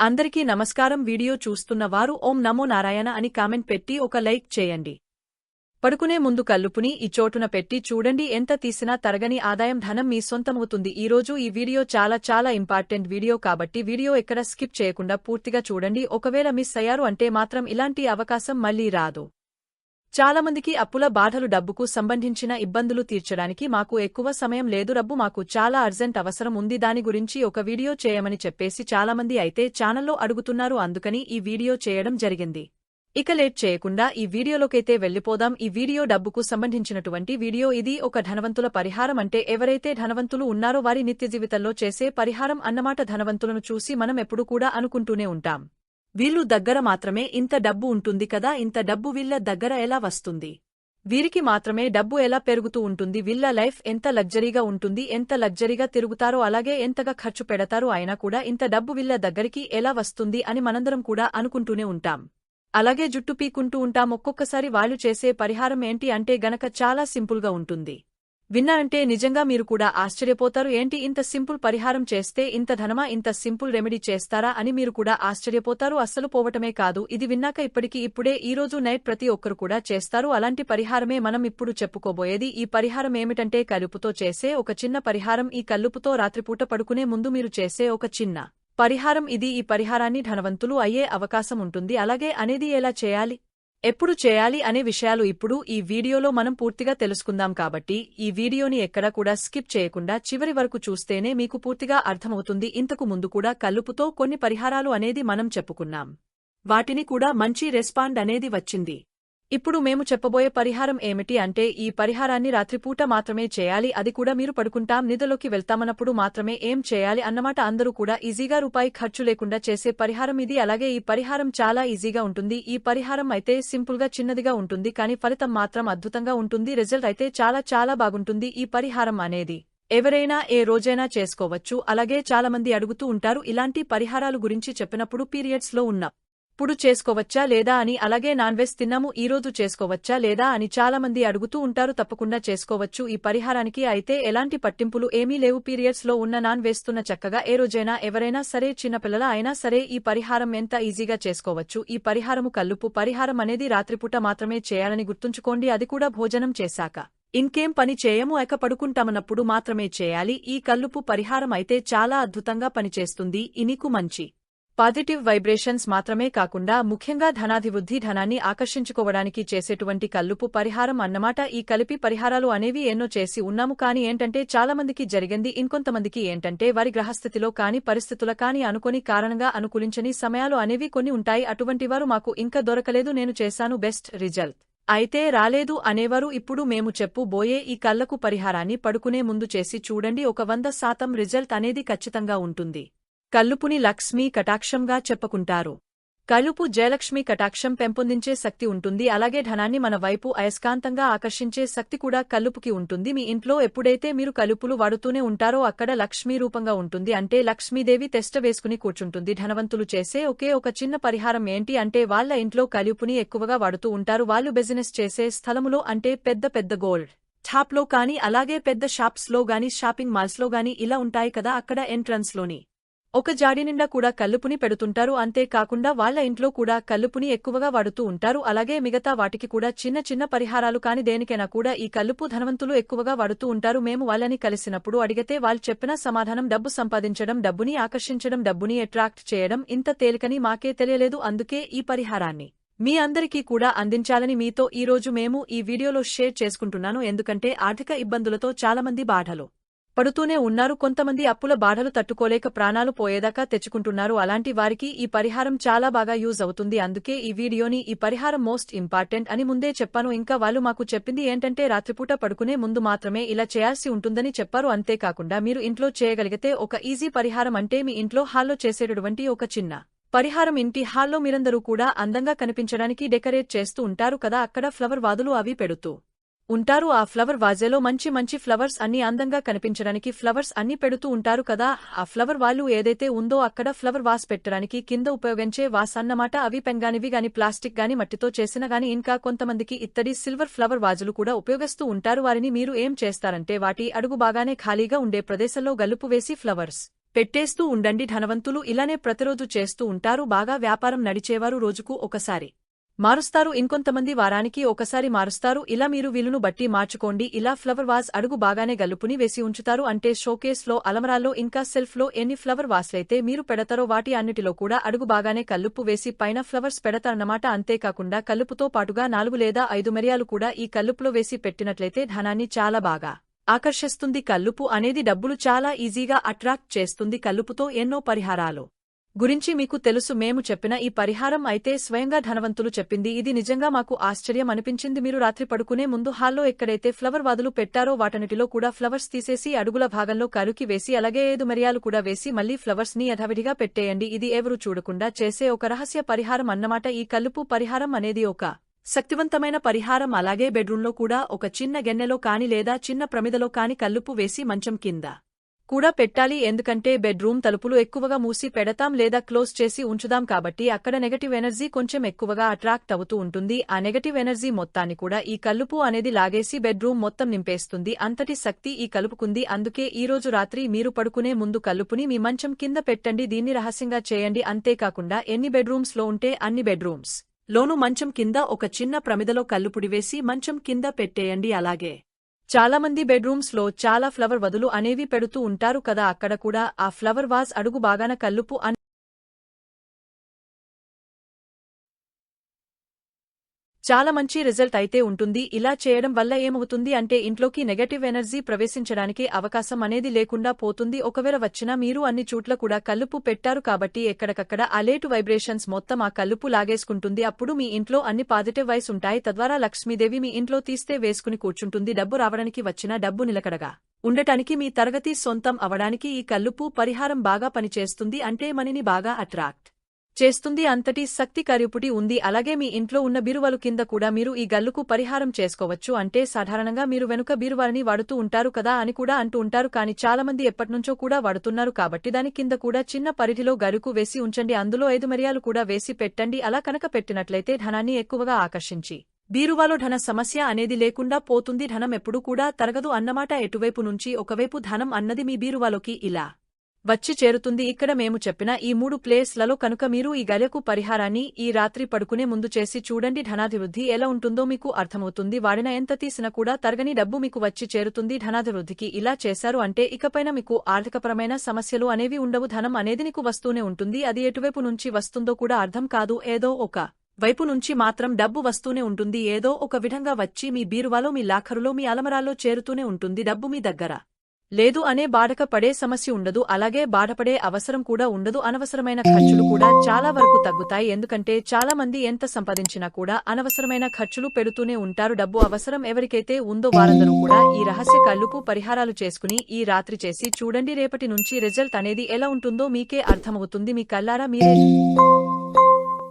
అందరికీ నమస్కారం. వీడియో చూస్తున్న వారు ఓం నమో నారాయణ అని కామెంట్ పెట్టి ఒక లైక్ చేయండి. పడుకునే ముందు కల్లుపుని ఈ చోటున పెట్టి చూడండి. ఎంత తీసినా తరగని ఆదాయం ధనం మీ సొంతమవుతుంది. ఈ రోజు ఈ వీడియో చాలా చాలా ఇంపార్టెంట్ వీడియో కాబట్టి వీడియో ఎక్కడ స్కిప్ చేయకుండా పూర్తిగా చూడండి. ఒకవేళ మిస్ అయ్యారు అంటే మాత్రం ఇలాంటి అవకాశం మళ్ళీ రాదు. చాలామందికి అప్పుల బాధలు డబ్బుకు సంబంధించిన ఇబ్బందులు తీర్చడానికి మాకు ఎక్కువ సమయం లేదు. రబ్బు మాకు చాలా అర్జెంట్ అవసరం ఉంది. దాని గురించి ఒక వీడియో చేయమని చెప్పేసి చాలామంది అయితే ఛానల్లో అడుగుతున్నారు. అందుకని ఈ వీడియో చేయడం జరిగింది. ఇక లేట్ చేయకుండా ఈ వీడియోలోకైతే వెళ్ళిపోదాం ఈ వీడియో డబ్బుకు సంబంధించినటువంటి వీడియో. ఇది ఒక ధనవంతుల పరిహారం అంటే ఎవరైతే ధనవంతులు ఉన్నారో వారి నిత్య జీవితంలో చేసే పరిహారం అన్నమాట. ధనవంతులను చూసి మనం ఎప్పుడు కూడా అనుకుంటూనే ఉంటాం. వీళ్ళు దగ్గర మాత్రమే ఇంత డబ్బు ఉంటుంది కదా ఇంత డబ్బు వీళ్ళ దగ్గర ఎలా వస్తుంది? వీరికి మాత్రమే డబ్బు ఎలా పెరుగుతూ ఉంటుంది? వీళ్ళ లైఫ్ ఎంత లగ్జరీగా ఉంటుంది? ఎంత లగ్జరీగా తిరుగుతారో అలాగే ఎంతగా ఖర్చు పెడతారో అయినా కూడా ఇంత డబ్బు వీళ్ళ దగ్గరికి ఎలా వస్తుంది అని మనందరం కూడా అనుకుంటూనే ఉంటాం. అలాగే జుట్టు పీకుంటూ ఉంటాం. ఒక్కొక్కసారి వాళ్ళు చేసే పరిహారం ఏంటి అంటే గనక చాలా సింపుల్గా ఉంటుంది. విన్నారంటే నిజంగా మీరు కూడా ఆశ్చర్యపోతారు. ఏంటి ఇంత సింపుల్ పరిహారం చేస్తే ఇంత ధనమా ఇంత సింపుల్ రెమెడీ చేస్తారా అని మీరు కూడా ఆశ్చర్యపోతారు. అస్సలు పోవటమే కాదు. ఇది విన్నాక ఇప్పటికి ఇప్పుడే ఈ రోజు నైట్ ప్రతి ఒక్కరు కూడా చేస్తారు. అలాంటి పరిహారమే మనం ఇప్పుడు చెప్పుకోబోయేది. ఈ పరిహారం ఏమిటంటే కలుపుతో చేసే ఒక చిన్న పరిహారం. ఈ కల్లుపుతో రాత్రిపూట పడుకునే ముందు మీరు చేసే ఒక చిన్న పరిహారం. ఇది ఈ పరిహారాన్ని ధనవంతులు అయ్యే అవకాశం ఉంటుంది. అలాగే అనేది ఎలా చేయాలి? ఎప్పుడు చేయాలి అనే విషయాలు ఇప్పుడు ఈ వీడియోలో మనం పూర్తిగా తెలుసుకుందాం కాబట్టి ఈ వీడియోని ఎక్కడా కూడా స్కిప్ చేయకుండా చివరి వరకు చూస్తేనే మీకు పూర్తిగా అర్థమవుతుంది. ఇంతకు ముందు కూడా కల్లుపుతో కొన్ని పరిహారాలు అనేది మనం చెప్పుకున్నాం. వాటిని కూడా మంచి రెస్పాండ్ అనేది వచ్చింది. ఇప్పుడు మేము చెప్పబోయే పరిహారం ఏమిటి అంటే ఈ పరిహారాన్ని రాత్రిపూట మాత్రమే చేయాలి అది కూడా మీరు పడుకుంటాం నిధులోకి వెళ్తామన్నప్పుడు మాత్రమే ఏం చేయాలి అన్నమాట అందరూ కూడా ఈజీగా రూపాయి ఖర్చు లేకుండా చేసే పరిహారం ఇది. అలాగే ఈ పరిహారం చాలా ఈజీగా ఉంటుంది. ఈ పరిహారం అయితే సింపుల్గా చిన్నదిగా ఉంటుంది కానీ ఫలితం మాత్రం అద్భుతంగా ఉంటుంది రిజల్ట్ అయితే చాలా చాలా బాగుంటుంది ఈ పరిహారం అనేది. ఎవరైనా ఏ రోజైనా చేసుకోవచ్చు. అలాగే చాలామంది అడుగుతూ ఉంటారు ఇలాంటి పరిహారాలు గురించి చెప్పినప్పుడు పీరియడ్స్లో ఉన్న ఇప్పుడు చేసుకోవచ్చా లేదా అని అలాగే నాన్ వెజ్ తిన్నాము ఈరోజు చేసుకోవచ్చా లేదా అని చాలామంది అడుగుతూ ఉంటారు తప్పకుండా చేసుకోవచ్చు. ఈ పరిహారానికి అయితే ఎలాంటి పట్టింపులు ఏమీ లేవు. పీరియడ్స్లో ఉన్న నాన్ వేస్తున్న చక్కగా ఏ రోజైనా ఎవరైనా సరే చిన్నపిల్లల అయినా సరే ఈ పరిహారం ఎంత ఈజీగా చేసుకోవచ్చు. ఈ పరిహారము కల్లుపు పరిహారం అనేది రాత్రిపూట మాత్రమే చేయాలని గుర్తుంచుకోండి. అది కూడా భోజనం చేశాక. ఇంకేం పని చేయము ఎక పడుకుంటామన్నప్పుడు మాత్రమే చేయాలి. ఈ కల్లుపు పరిహారం అయితే చాలా అద్భుతంగా పనిచేస్తుంది. ఇనికు మంచి పాజిటివ్ వైబ్రేషన్స్ మాత్రమే కాకుండా ముఖ్యంగా ధనాధివృద్ధి ధనాన్ని ఆకర్షించుకోవడానికి చేసేటువంటి కల్లుపు పరిహారం అన్నమాట. ఈ కలిపి పరిహారాలు అనేవి ఎన్నో చేసి ఉన్నాము. కాని ఏంటంటే చాలామందికి జరిగింది ఇంకొంతమందికి ఏంటంటే వారి గ్రహస్థితిలో కాని పరిస్థితుల కాని అనుకోని కారణంగా అనుకూలించని సమయాలు అనేవి కొన్ని ఉంటాయి. అటువంటి వారు మాకు ఇంకా దొరకలేదు నేను చేశాను బెస్ట్ రిజల్ట్. అయితే రాలేదు అనేవారు ఇప్పుడు మేము చెప్పు బోయే ఈ కళ్ళకు పరిహారాన్ని పడుకునే ముందు చేసి చూడండి. ఒక వంద శాతం రిజల్ట్ అనేది ఖచ్చితంగా ఉంటుంది. కల్లుపుని లక్ష్మీ కటాక్షంగా చెప్పుకుంటారు. కలుపు జయలక్ష్మి కటాక్షం పెంపొందించే శక్తి ఉంటుంది. అలాగే ధనాన్ని మన వైపు అయస్కాంతంగా ఆకర్షించే శక్తి కూడా కలుపుకి ఉంటుంది. మీ ఇంట్లో ఎప్పుడైతే మీరు కలుపులు వాడుతూనే ఉంటారో అక్కడ లక్ష్మీ రూపంగా ఉంటుంది. అంటే లక్ష్మీదేవి తెస్ట వేసుకుని కూర్చుంటుంది. ధనవంతులు చేసే ఒకే ఒక చిన్న పరిహారం ఏంటి అంటే వాళ్ళ ఇంట్లో కలుపుని ఎక్కువగా వాడుతూ ఉంటారు. వాళ్ళు బిజినెస్ చేసే స్థలములో అంటే పెద్ద పెద్ద గోల్డ్ ఛాప్లో కానీ అలాగే పెద్ద షాప్స్లో గాని షాపింగ్ మాల్స్లో గాని ఇలా ఉంటాయి కదా అక్కడ ఎంట్రన్స్లోని. ఒక జాడి నిండా కూడా కల్లుపుని పెడుతుంటారు. అంతేకాకుండా వాళ్ళ ఇంట్లో కూడా కల్లుపుని ఎక్కువగా వాడుతూ ఉంటారు. అలాగే మిగతా వాటికి కూడా చిన్న చిన్న పరిహారాలు కాని దేనికైనా కూడా ఈ కల్లుపు ధనవంతులు ఎక్కువగా వాడుతూ ఉంటారు. మేము వాళ్ళని కలిసినప్పుడు అడిగితే వాళ్ళు చెప్పిన సమాధానం డబ్బు సంపాదించడం డబ్బుని ఆకర్షించడం డబ్బుని అట్రాక్ట్ చేయడం ఇంత తేలికని మాకే తెలియలేదు. అందుకే ఈ పరిహారాన్ని మీ అందరికీ కూడా అందించాలని మీతో ఈ రోజు మేము ఈ వీడియోలో షేర్ చేసుకుంటున్నాను. ఎందుకంటే ఆర్థిక ఇబ్బందులతో చాలామంది బాధలు. పడుతూనే ఉన్నారు. కొంతమంది అప్పుల బాధలు తట్టుకోలేక ప్రాణాలు పోయేదాకా తెచ్చుకుంటున్నారు. అలాంటి వారికి ఈ పరిహారం చాలా బాగా యూజ్ అవుతుంది. అందుకే ఈ వీడియోని ఈ పరిహారం మోస్ట్ ఇంపార్టెంట్ అని ముందే చెప్పాను. ఇంకా వాళ్ళు మాకు చెప్పింది ఏంటంటే రాత్రిపూట పడుకునే ముందు మాత్రమే ఇలా చేయాల్సి ఉంటుందని చెప్పారు. అంతేకాకుండా మీరు ఇంట్లో చేయగలిగితే ఒక ఈజీ పరిహారం అంటే మీ ఇంట్లో హాల్లో చేసేటటువంటి ఒక చిన్న పరిహారం. ఇంటి హాల్లో మీరందరూ కూడా అందంగా కనిపించడానికి డెకరేట్ చేస్తూ ఉంటారు కదా అక్కడ ఫ్లవర్ వాదులు అవి పెడుతూ. ఉంటారు. ఆ ఫ్లవర్ వాజేలో మంచి మంచి ఫ్లవర్స్ అన్ని అందంగా కనిపించడానికి ఫ్లవర్స్ అన్ని పెడుతూ ఉంటారు కదా. ఆ ఫ్లవర్ వాళ్ళు ఏదైతే ఉందో అక్కడ ఫ్లవర్ వాస్ పెట్టడానికి కింద ఉపయోగించే వాస్ అన్నమాట. అవి పెంగానివి గాని ప్లాస్టిక్ గాని మట్టితో చేసిన గాని ఇంకా కొంతమందికి ఇత్తడి సిల్వర్ ఫ్లవర్ వాజులు కూడా ఉపయోగిస్తూ ఉంటారు. వారిని మీరు ఏం చేస్తారంటే వాటి అడుగు బాగానే ఖాళీగా ఉండే ప్రదేశంలో గలుపు వేసి ఫ్లవర్స్ పెట్టేస్తూ ఉండండి. ధనవంతులు ఇలానే ప్రతిరోజు చేస్తూ ఉంటారు. బాగా వ్యాపారం నడిచేవారు రోజుకు ఒకసారి. మారుస్తారు. ఇంకొంతమంది వారానికి ఒకసారి మారుస్తారు. ఇలా మీరు వీలును బట్టి మార్చుకోండి. ఇలా ఫ్లవర్ వాజ్ అడుగు బాగానే గల్లుపుని వేసి ఉంచుతారు. అంటే షోకేస్లో అలమరాల్లో ఇంకా సెల్ఫ్లో ఎన్ని ఫ్లవర్ వాస్లైతే మీరు పెడతారో వాటి అన్నిటిలో కూడా అడుగు బాగానే కల్లుప్పు వేసి పైన ఫ్లవర్స్ పెడతారన్నమాట అంతేకాకుండా కల్లుపుతో పాటుగా నాలుగు లేదా ఐదు మిరియాలు కూడా ఈ కల్లుపులో వేసి పెట్టినట్లయితే ధనాన్ని చాలా బాగా ఆకర్షిస్తుంది. కల్లుపు అనేది డబ్బులు చాలా ఈజీగా అట్రాక్ట్ చేస్తుంది. కల్లుపుతో ఎన్నో పరిహారాలు. గురించి మీకు తెలుసు మేము చెప్పిన ఈ పరిహారం అయితే స్వయంగా ధనవంతులు చెప్పింది. ఇది నిజంగా మాకు ఆశ్చర్యం అనిపించింది. మీరు రాత్రి పడుకునే ముందు హాల్లో ఎక్కడైతే ఫ్లవర్ వాదులు పెట్టారో వాటన్నిటిలో కూడా ఫ్లవర్స్ తీసేసి అడుగుల భాగంలో కరుకి వేసి అలాగే ఏదు మిరియాలు కూడా వేసి మళ్ళీ ఫ్లవర్స్ని యథావిధిగా పెట్టేయండి. ఇది ఎవరు చూడకుండా చేసే ఒక రహస్య పరిహారం అన్నమాట. ఈ కల్లుపు పరిహారం అనేది ఒక శక్తివంతమైన పరిహారం. అలాగే బెడ్రూంలో కూడా ఒక చిన్న గెన్నెలో కాని లేదా చిన్న ప్రమిదలో కాని కల్లుపు వేసి మంచం కింద కూడా పెట్టాలి ఎందుకంటే బెడ్రూమ్ తలుపులు ఎక్కువగా మూసి పెడతాం లేదా క్లోజ్ చేసి ఉంచుదాం కాబట్టి అక్కడ నెగటివ్ ఎనర్జీ కొంచెం ఎక్కువగా అట్రాక్ట్ అవుతూ ఉంటుంది. ఆ నెగటివ్ ఎనర్జీ మొత్తాన్ని కూడా ఈ కలుపు అనేది లాగేసి బెడ్రూమ్ మొత్తం నింపేస్తుంది. అంతటి శక్తి ఈ కలుపుకుంది. అందుకే ఈ రోజు రాత్రి మీరు పడుకునే ముందు కలుపుని మీ మంచం కింద పెట్టండి. దీన్ని రహస్యంగా చేయండి. అంతేకాకుండా ఎన్ని బెడ్రూమ్స్లో ఉంటే అన్ని బెడ్రూమ్స్ లోను మంచం కింద ఒక చిన్న ప్రమిదలో కల్లుపుడివేసి మంచం కింద పెట్టేయండి. అలాగే చాలామంది బెడ్రూమ్స్లో చాలా ఫ్లవర్ వదులు అనేవి పెడుతూ ఉంటారు కదా అక్కడ కూడా ఆ ఫ్లవర్ వాజ్ అడుగు బాగాన కల్లుపు చాలా మంచి రిజల్ట్ అయితే ఉంటుంది. ఇలా చేయడం వల్ల ఏమవుతుంది అంటే ఇంట్లోకి నెగటివ్ ఎనర్జీ ప్రవేశించడానికి అవకాశం అనేది లేకుండా పోతుంది. ఒకవేళ వచ్చినా మీరు అన్ని చోట్ల కూడా కల్లుపు పెట్టారు కాబట్టి ఎక్కడికక్కడ అలేటు వైబ్రేషన్స్ మొత్తం ఆ కల్లుపు లాగేసుకుంటుంది. అప్పుడు మీ ఇంట్లో అన్ని పాజిటివ్ వైస్ ఉంటాయి. తద్వారా లక్ష్మీదేవి మీ ఇంట్లో తీస్తే వేసుకుని కూర్చుంటుంది. డబ్బు రావడానికి వచ్చిన డబ్బు నిలకడగా ఉండటానికి మీ తరగతి సొంతం అవడానికి ఈ కల్లుపు పరిహారం బాగా పనిచేస్తుంది. అంటే మనని బాగా అట్రాక్ట్ చేస్తుంది అంతటి శక్తి కరిపుటి ఉంది. అలాగే మీ ఇంట్లో ఉన్న బీరువాలు కింద కూడా మీరు ఈ గల్లుకు పరిహారం చేసుకోవచ్చు. అంటే సాధారణంగా మీరు వెనుక బీరువాలని వాడుతూ ఉంటారు కదా అని కూడా అంటూ ఉంటారు. కానీ చాలామంది ఎప్పటినుంచో కూడా వాడుతున్నారు కాబట్టి దాని కింద కూడా చిన్న పరిధిలో గరుకు వేసి ఉంచండి. అందులో ఐదు మిరియాలు కూడా వేసి పెట్టండి. అలా కనుక పెట్టినట్లయితే ధనాన్ని ఎక్కువగా ఆకర్షించి. బీరువాలో ధన సమస్య అనేది లేకుండా పోతుంది. ధనం ఎప్పుడూ కూడా తరగదు అన్నమాట. ఎటువైపు నుంచి ఒకవైపు ధనం అన్నది మీ బీరువాలోకి ఇలా. వచ్చి చేరుతుంది. ఇక్కడ మేము చెప్పిన ఈ మూడు ప్లేస్లలో కనుక మీరు ఈ గలకు పరిహారాన్ని ఈ రాత్రి పడుకునే ముందు చేసి చూడండి. ధనాభివృద్ధి ఎలా ఉంటుందో మీకు అర్థమవుతుంది. వాడిన ఎంత తీసినా కూడా తరగని డబ్బు మీకు వచ్చి చేరుతుంది. ధనాభివృద్ధికి ఇలా చేశారు అంటే ఇకపైన మీకు ఆర్థికపరమైన సమస్యలు అనేవి ఉండవు. ధనం అనేది నీకు వస్తూనే ఉంటుంది. అది ఎటువైపు నుంచి వస్తుందో కూడా అర్థం కాదు. ఏదో ఒక వైపు నుంచి మాత్రం డబ్బు వస్తూనే ఉంటుంది. ఏదో ఒక విధంగా వచ్చి మీ బీరువాలో మీ లాఖరులో మీ అలమరాల్లో చేరుతూనే ఉంటుంది. డబ్బు మీ దగ్గర. లేదు అనే బాధక పడే సమస్య ఉండదు అలాగే బాధపడే అవసరం కూడా ఉండదు. అనవసరమైన ఖర్చులు కూడా చాలా వరకు తగ్గుతాయి ఎందుకంటే చాలా మంది ఎంత సంపాదించినా కూడా అనవసరమైన ఖర్చులు పెడుతూనే ఉంటారు. డబ్బు అవసరం ఎవరికైతే ఉందో వారందరూ కూడా ఈ రహస్య కల్లుపు పరిహారాలు చేసుకుని ఈ రాత్రి చేసి చూడండి రేపటి నుంచి రిజల్ట్ అనేది ఎలా ఉంటుందో మీకే అర్థమవుతుంది. మీ కల్లారా మీరే